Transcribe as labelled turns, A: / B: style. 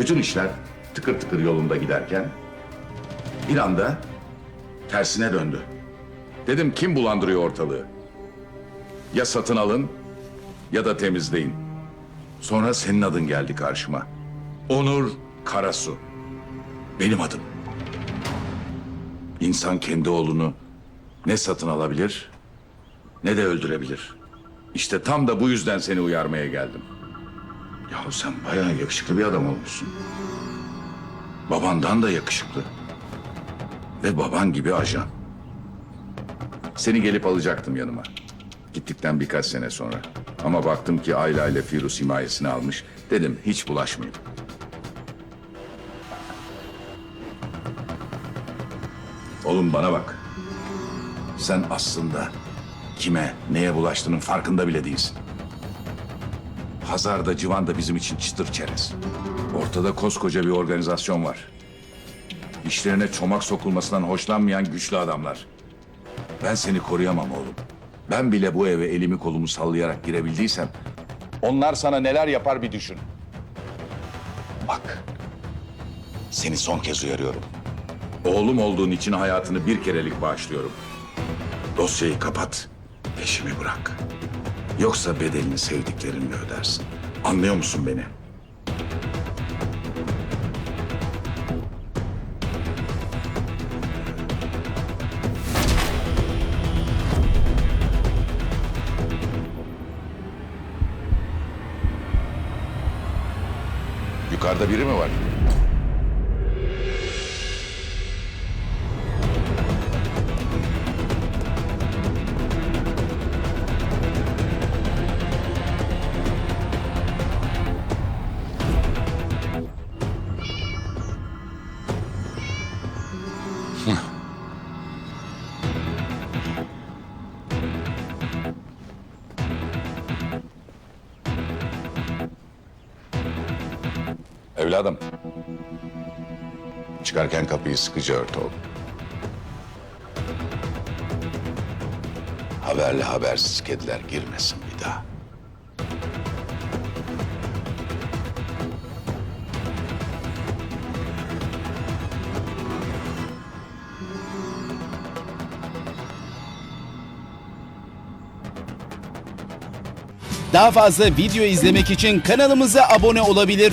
A: Bütün işler tıkır tıkır yolunda giderken bir anda tersine döndü. Dedim kim bulandırıyor ortalığı? Ya satın alın ya da temizleyin. Sonra senin adın geldi karşıma. Onur Karasu. Benim adım. İnsan kendi oğlunu ne satın alabilir ne de öldürebilir. İşte tam da bu yüzden seni uyarmaya geldim. Yahu sen bayağı yakışıklı bir adam olmuşsun. Babandan da yakışıklı. Ve baban gibi ajan. Seni gelip alacaktım yanıma. Gittikten birkaç sene sonra. Ama baktım ki Ayla ile Firuz himayesini almış. Dedim hiç bulaşmayayım. Oğlum bana bak. Sen aslında kime, neye bulaştığının farkında bile değilsin. Hazar da Civan da bizim için çıtır çerez. Ortada koskoca bir organizasyon var. İşlerine çomak sokulmasından hoşlanmayan güçlü adamlar. Ben seni koruyamam oğlum. Ben bile bu eve elimi kolumu sallayarak girebildiysem... ...onlar sana neler yapar bir düşün. Bak, seni son kez uyarıyorum. Oğlum olduğun için hayatını bir kerelik bağışlıyorum. Dosyayı kapat, peşimi bırak. Yoksa bedelini sevdiklerinle ödersin. Anlıyor musun beni? Yukarıda biri mi var? Evladım. Çıkarken kapıyı sıkıca ört oğlum. Haberli habersiz kediler girmesin bir daha.
B: Daha fazla video izlemek için kanalımıza abone olabilir.